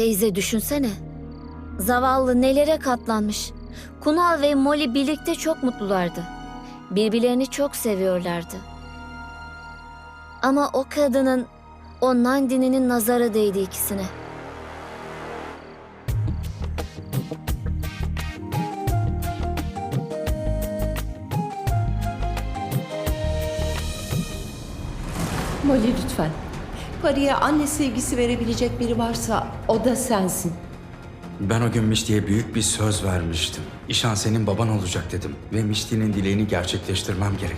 Teyze düşünsene. Zavallı nelere katlanmış. Kunal ve Molly birlikte çok mutlulardı. Birbirlerini çok seviyorlardı. Ama o kadının, o Nandini'nin nazarı değdi ikisine. Molly lütfen. Pari'ye anne sevgisi verebilecek biri varsa o da sensin. Ben o gün Mişti'ye büyük bir söz vermiştim. İşan senin baban olacak dedim ve Mişti'nin dileğini gerçekleştirmem gerek.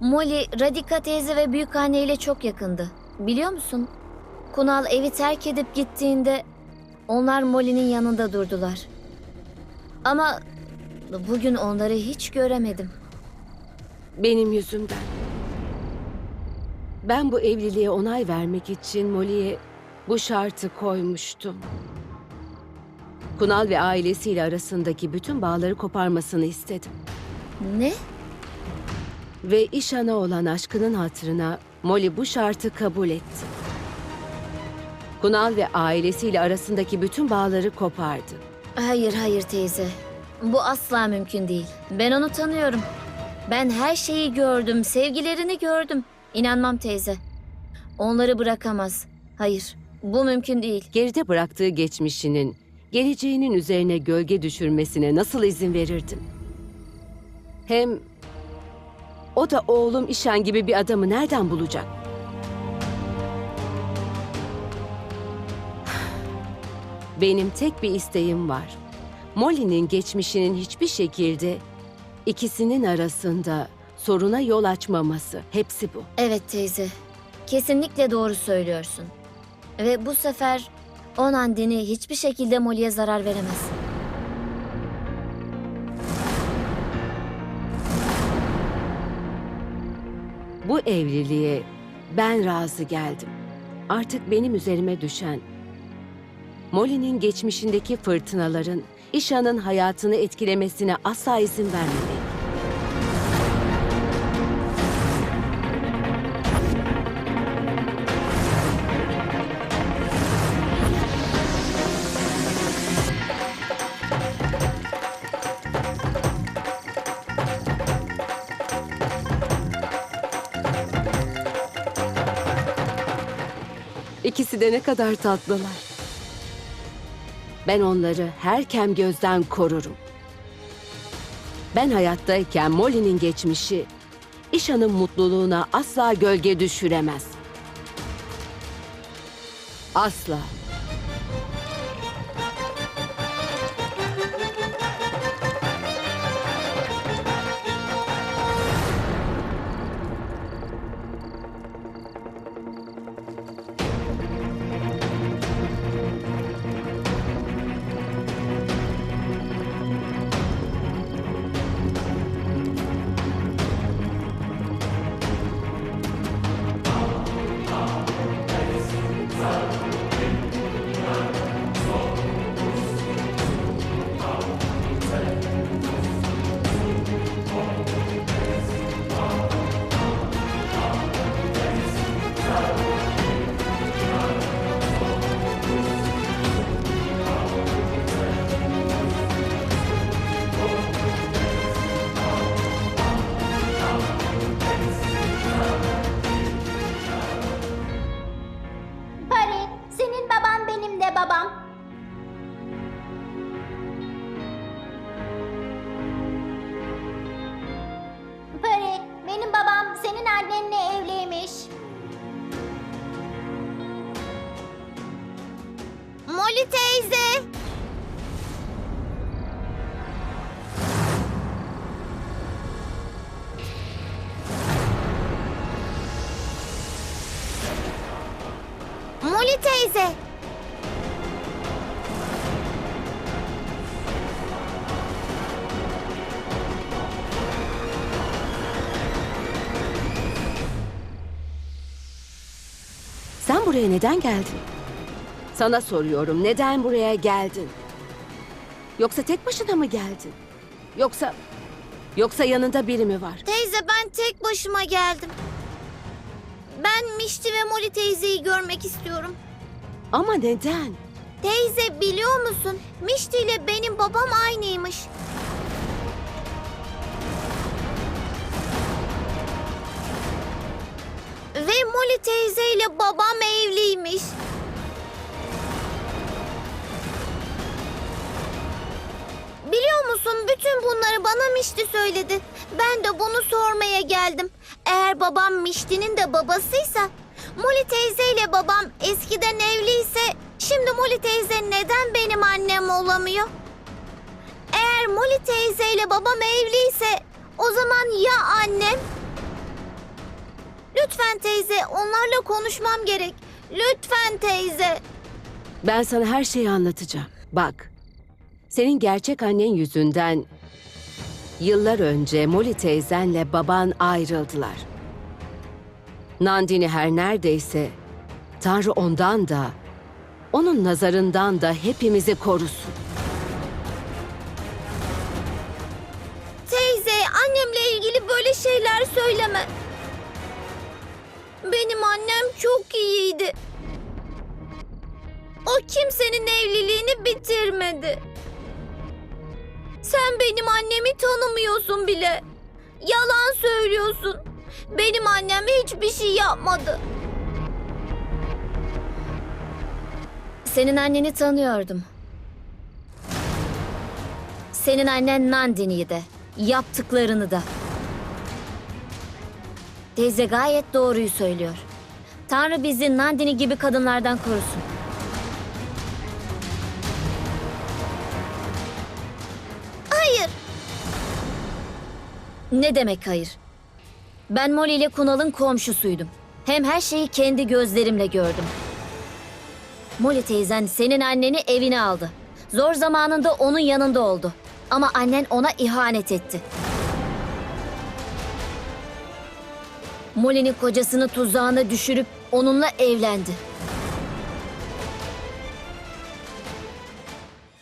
Molly, Radika teyze ve büyükanne ile çok yakındı. Biliyor musun? Kunal evi terk edip gittiğinde onlar Molly'nin yanında durdular. Ama bugün onları hiç göremedim. Benim yüzümden. Ben bu evliliğe onay vermek için Molly'e bu şartı koymuştum. Kunal ve ailesiyle arasındaki bütün bağları koparmasını istedim. Ne? Ve İşan'a olan aşkının hatırına Molly bu şartı kabul etti. Kunal ve ailesiyle arasındaki bütün bağları kopardı. Hayır hayır teyze. Bu asla mümkün değil. Ben onu tanıyorum. Ben her şeyi gördüm, sevgilerini gördüm. İnanmam teyze. Onları bırakamaz. Hayır, bu mümkün değil. Geride bıraktığı geçmişinin, geleceğinin üzerine gölge düşürmesine nasıl izin verirdin? Hem o da oğlum İşan gibi bir adamı nereden bulacak? Benim tek bir isteğim var. Molly'nin geçmişinin hiçbir şekilde ikisinin arasında soruna yol açmaması. Hepsi bu. Evet teyze. Kesinlikle doğru söylüyorsun. Ve bu sefer o Nandini hiçbir şekilde Molly'e zarar veremez. Bu evliliğe ben razı geldim. Artık benim üzerime düşen Molly'nin geçmişindeki fırtınaların İşan'ın hayatını etkilemesine asla izin vermemek. İkisi de ne kadar tatlılar. Ben onları her kem gözden korurum. Ben hayattayken Molly'nin geçmişi İşan'ın mutluluğuna asla gölge düşüremez. Asla. Molly teyze. Sen buraya neden geldin? Sana soruyorum neden buraya geldin? Yoksa tek başına mı geldin? Yoksa yoksa yanında biri mi var? Teyze ben tek başıma geldim. Ben Mişti ve Molly teyzeyi görmek istiyorum. Ama neden? Teyze biliyor musun? Mişti ile benim babam aynıymış. Ve Molly teyze ile babam evliymiş. Biliyor musun bütün bunları bana Mişti söyledi. Ben de bunu sormaya geldim. Eğer babam Mişti'nin de babasıysa, Molly teyze ile babam eskiden evliyse, şimdi Molly teyze neden benim annem olamıyor? Eğer Molly teyze ile babam evliyse, o zaman ya annem? Lütfen teyze, onlarla konuşmam gerek. Lütfen teyze. Ben sana her şeyi anlatacağım. Bak. Senin gerçek annen yüzünden yıllar önce Molly teyzenle baban ayrıldılar. Nandini her neredeyse Tanrı ondan da onun nazarından da hepimizi korusun. Teyze, annemle ilgili böyle şeyler söyleme. Benim annem çok iyiydi. O kimsenin evliliğini bitirmedi. Sen benim annemi tanımıyorsun bile. Yalan söylüyorsun. Benim annem hiçbir şey yapmadı. Senin anneni tanıyordum. Senin annen Nandini'yi de, yaptıklarını da. Teyze gayet doğruyu söylüyor. Tanrı bizi Nandini gibi kadınlardan korusun. Ne demek hayır? Ben Molly ile Kunal'ın komşusuydum. Hem her şeyi kendi gözlerimle gördüm. Molly teyzen senin anneni evine aldı. Zor zamanında onun yanında oldu. Ama annen ona ihanet etti. Molly'nin kocasını tuzağına düşürüp onunla evlendi.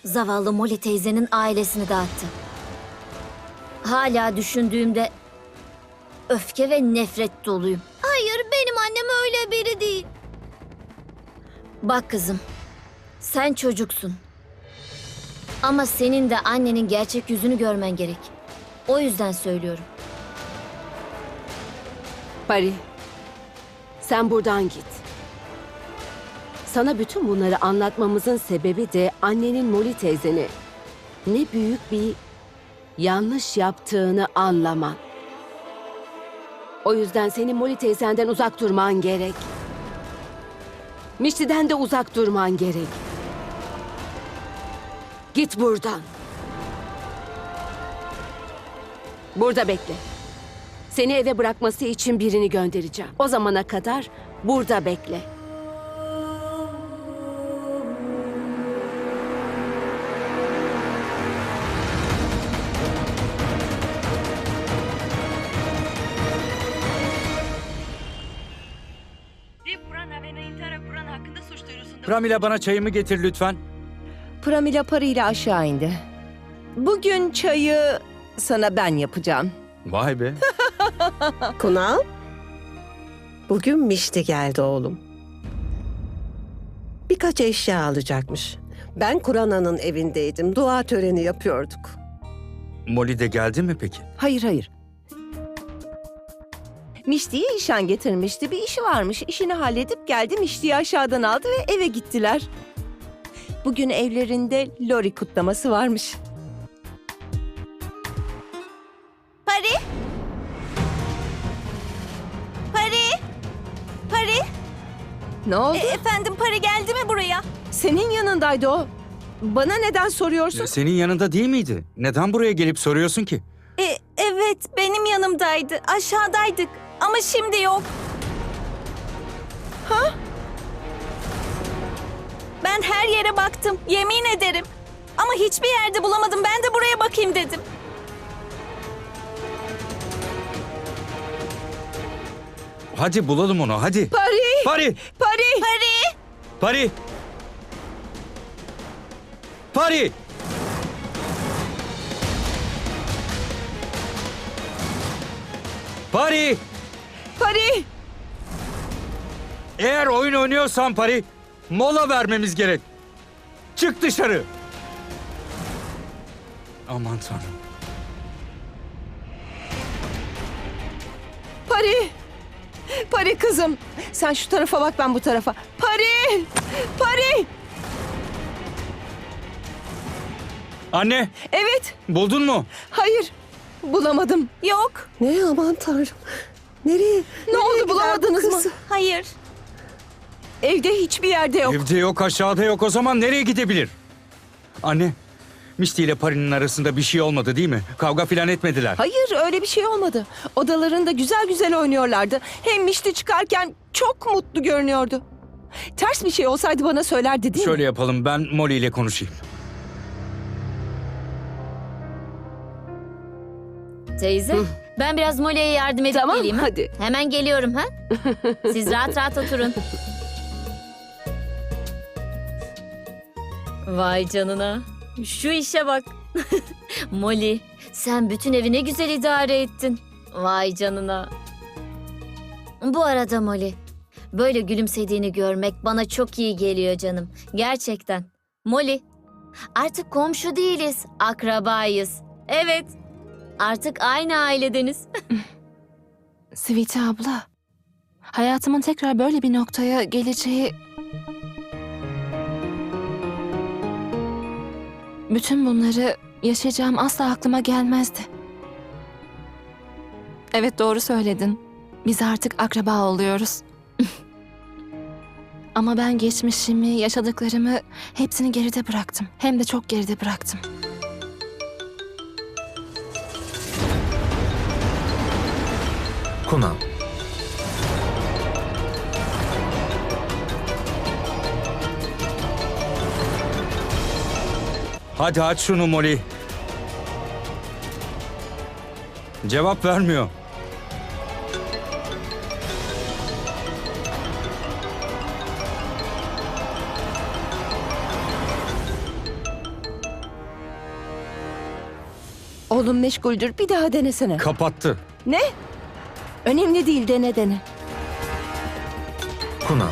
Zavallı Molly teyzenin ailesini dağıttı. Hala düşündüğümde öfke ve nefret doluyum. Hayır, benim annem öyle biri değil. Bak kızım, sen çocuksun. Ama senin de annenin gerçek yüzünü görmen gerek. O yüzden söylüyorum. Pari, sen buradan git. Sana bütün bunları anlatmamızın sebebi de annenin Molly teyzeni ne büyük bir yanlış yaptığını anlaman. O yüzden senin Molly teyzenden uzak durman gerek. Mişti'den de uzak durman gerek. Git buradan. Burada bekle. Seni eve bırakması için birini göndereceğim. O zamana kadar burada bekle. Pramila bana çayımı getir lütfen. Pramila parayla aşağı indi. Bugün çayı sana ben yapacağım. Vay be. Kunal? Bugün Mişti geldi oğlum. Birkaç eşya alacakmış. Ben Kurana'nın evindeydim. Dua töreni yapıyorduk. Molly de geldi mi peki? Hayır hayır. Mişti'ye işan getirmişti. Bir işi varmış. İşini halledip geldi. Mişti'yi aşağıdan aldı ve eve gittiler. Bugün evlerinde Lori kutlaması varmış. Pari? Pari? Pari? Ne oldu? efendim Pari geldi mi buraya? Senin yanındaydı o. Bana neden soruyorsun? Senin yanında değil miydi? Neden buraya gelip soruyorsun ki? E, evet, benim yanımdaydı. Aşağıdaydık. Ama şimdi yok. Ha? Ben her yere baktım. Yemin ederim. Ama hiçbir yerde bulamadım. Ben de buraya bakayım dedim. Hadi bulalım onu hadi. Pari! Pari! Pari! Pari! Pari! Pari! Pari! Pari! Eğer oyun oynuyorsan Pari, mola vermemiz gerek. Çık dışarı. Aman tanrım. Pari! Pari kızım. Sen şu tarafa bak ben bu tarafa. Pari! Pari! Anne, Evet. buldun mu? Hayır. Bulamadım. Yok. Ne aman tanrım. Nereye? Ne oldu bulamadınız mı? Hayır. Evde hiçbir yerde yok. Evde yok, aşağıda yok. O zaman nereye gidebilir? Anne, Misty ile Pari'nin arasında bir şey olmadı değil mi? Kavga filan etmediler. Hayır öyle bir şey olmadı. Odalarında güzel güzel oynuyorlardı. Hem Mişti çıkarken çok mutlu görünüyordu. Ters bir şey olsaydı bana söylerdi değil Şöyle mi? yapalım, ben Molly ile konuşayım. Teyze, ben biraz Molly'e yardım edip Tamam geleyim. ha? hadi. Hemen geliyorum ha. Siz rahat rahat oturun. Vay canına. Şu işe bak. Molly, sen bütün evi ne güzel idare ettin. Vay canına. Bu arada Molly, böyle gülümsediğini görmek bana çok iyi geliyor canım. Gerçekten. Molly, artık komşu değiliz, akrabayız. Evet, artık aynı ailedeniz. Sweetie abla. Hayatımın tekrar böyle bir noktaya geleceği... Bütün bunları yaşayacağım asla aklıma gelmezdi. Evet doğru söyledin. Biz artık akraba oluyoruz. Ama ben geçmişimi, yaşadıklarımı hepsini geride bıraktım. Hem de çok geride bıraktım. Kunal. Hadi aç şunu Molly. Cevap vermiyor. Oğlum meşguldür bir daha denesene. Kapattı. ne? Önemli değil dene dene. Kunal.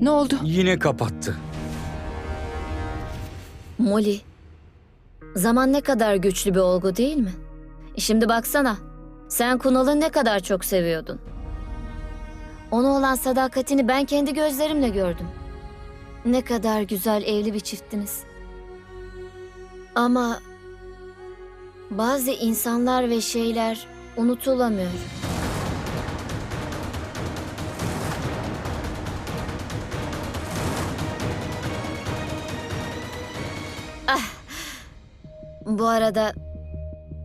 Ne oldu? Yine kapattı. Molly, zaman ne kadar güçlü bir olgu değil mi? Şimdi baksana, sen Kunal'ı ne kadar çok seviyordun. Ona olan sadakatini ben kendi gözlerimle gördüm. Ne kadar güzel evli bir çiftiniz. Ama bazı insanlar ve şeyler unutulamıyor. Bu arada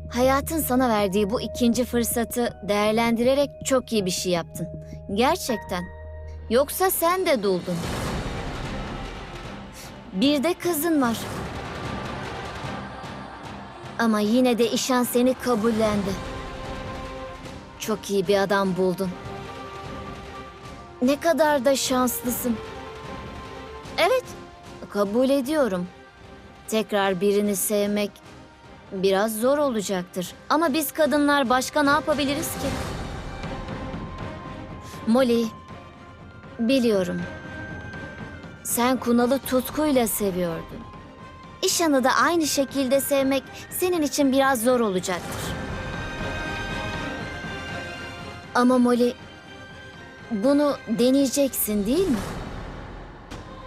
hayatın sana verdiği bu ikinci fırsatı değerlendirerek çok iyi bir şey yaptın. Gerçekten. Yoksa sen de duldun. Bir de kızın var. Ama yine de İşan seni kabullendi. Çok iyi bir adam buldun. Ne kadar da şanslısın. Evet, kabul ediyorum. Tekrar birini sevmek biraz zor olacaktır. Ama biz kadınlar başka ne yapabiliriz ki? Molly, biliyorum. Sen Kunal'ı tutkuyla seviyordun. İşan'ı da aynı şekilde sevmek senin için biraz zor olacaktır. Ama Molly, bunu deneyeceksin değil mi?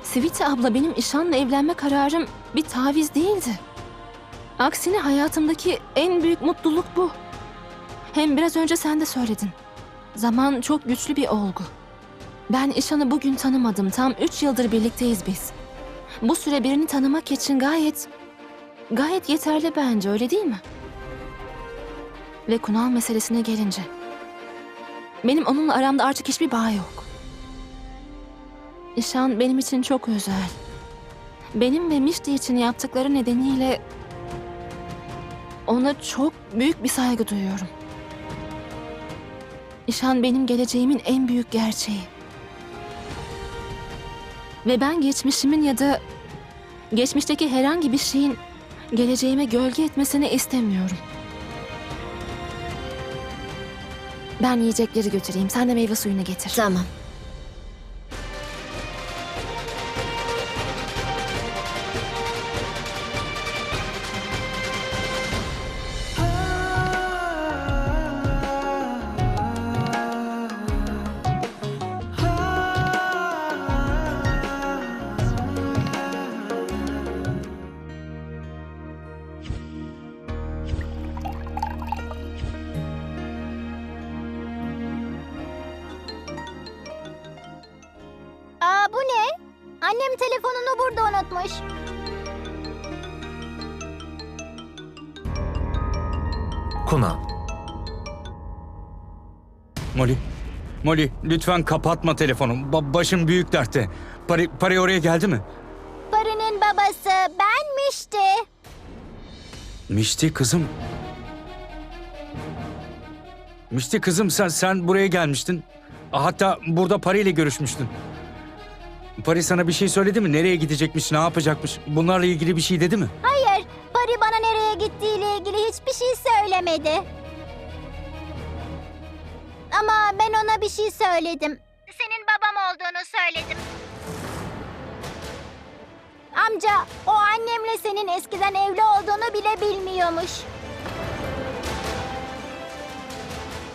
Sweetie abla benim İşan'la evlenme kararım bir taviz değildi. Aksine hayatımdaki en büyük mutluluk bu. Hem biraz önce sen de söyledin. Zaman çok güçlü bir olgu. Ben İşan'ı bugün tanımadım. Tam üç yıldır birlikteyiz biz. Bu süre birini tanımak için gayet... Gayet yeterli bence öyle değil mi? Ve Kunal meselesine gelince... Benim onunla aramda artık hiçbir bağ yok. İşan benim için çok özel. Benim ve Mişti için yaptıkları nedeniyle... Ona çok büyük bir saygı duyuyorum. İşan benim geleceğimin en büyük gerçeği. Ve ben geçmişimin ya da geçmişteki herhangi bir şeyin geleceğime gölge etmesini istemiyorum. Ben yiyecekleri götüreyim. Sen de meyve suyunu getir. Tamam. Molly lütfen kapatma telefonu. Ba- başım büyük dertte. Pari, Pari oraya geldi mi? Parinin babası benmişti. Mişti kızım. Mişti kızım sen sen buraya gelmiştin. Hatta burada Pari ile görüşmüştün. Pari sana bir şey söyledi mi? Nereye gidecekmiş, ne yapacakmış? Bunlarla ilgili bir şey dedi mi? Hayır, Pari bana nereye gittiğiyle ilgili hiçbir şey söylemedi. Ama ben ona bir şey söyledim. Senin babam olduğunu söyledim. Amca, o annemle senin eskiden evli olduğunu bile bilmiyormuş.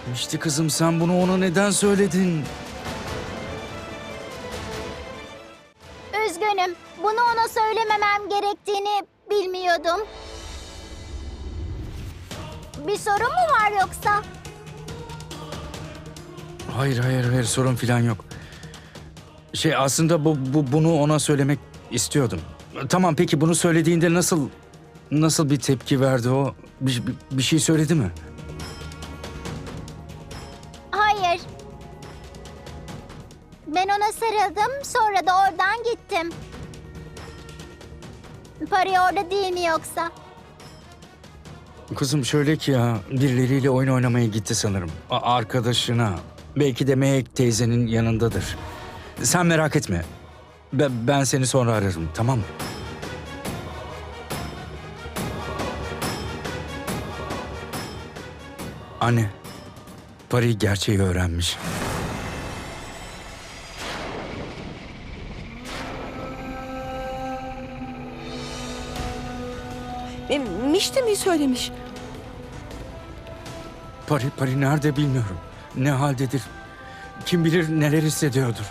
Mişti kızım sen bunu ona neden söyledin? Üzgünüm. Bunu ona söylememem gerektiğini bilmiyordum. Bir sorun mu var yoksa? Hayır hayır hayır sorun falan yok. Şey aslında bu, bu bunu ona söylemek istiyordum. Tamam peki bunu söylediğinde nasıl nasıl bir tepki verdi o? Bir, bir, bir şey söyledi mi? Hayır. Ben ona sarıldım, sonra da oradan gittim. Pari orada değil mi yoksa? Kızım şöyle ki ya birileriyle oyun oynamaya gitti sanırım. A- arkadaşına. Belki de Mehek teyzenin yanındadır. Sen merak etme. Ben, ben seni sonra ararım tamam mı? Anne, Pari gerçeği öğrenmiş. E, Mişti mi söylemiş? Pari, Pari nerede bilmiyorum. Ne haldedir. Kim bilir neler hissediyordur.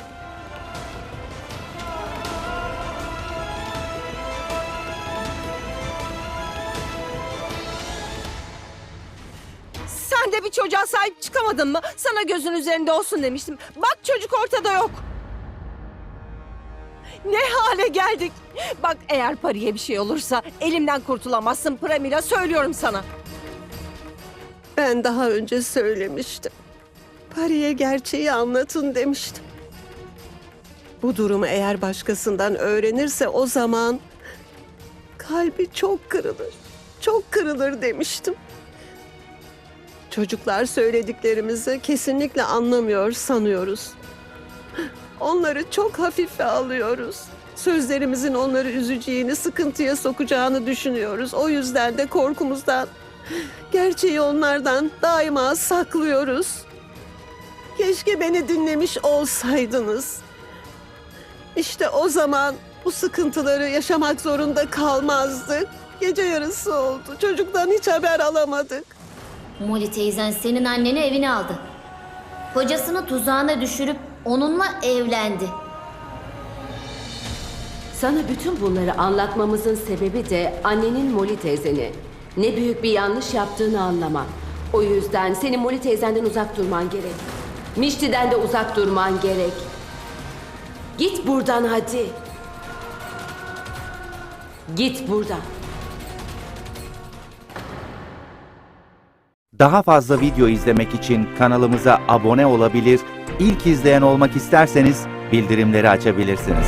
Sen de bir çocuğa sahip çıkamadın mı? Sana gözün üzerinde olsun demiştim. Bak çocuk ortada yok. Ne hale geldik? Bak eğer Pari'ye bir şey olursa elimden kurtulamazsın Pramila söylüyorum sana. Ben daha önce söylemiştim. Pari'ye gerçeği anlatın demiştim. Bu durumu eğer başkasından öğrenirse o zaman kalbi çok kırılır. Çok kırılır demiştim. Çocuklar söylediklerimizi kesinlikle anlamıyor sanıyoruz. Onları çok hafife alıyoruz. Sözlerimizin onları üzeceğini, sıkıntıya sokacağını düşünüyoruz. O yüzden de korkumuzdan gerçeği onlardan daima saklıyoruz. Keşke beni dinlemiş olsaydınız. İşte o zaman bu sıkıntıları yaşamak zorunda kalmazdık. Gece yarısı oldu. Çocuktan hiç haber alamadık. Molly teyzen senin anneni evine aldı. Kocasını tuzağına düşürüp onunla evlendi. Sana bütün bunları anlatmamızın sebebi de annenin Molly teyzeni ne büyük bir yanlış yaptığını anlaman. O yüzden senin Molly teyzenden uzak durman gerek. Mişti'den de uzak durman gerek. Git buradan hadi. Git buradan. Daha fazla video izlemek için kanalımıza abone olabilir, ilk izleyen olmak isterseniz bildirimleri açabilirsiniz.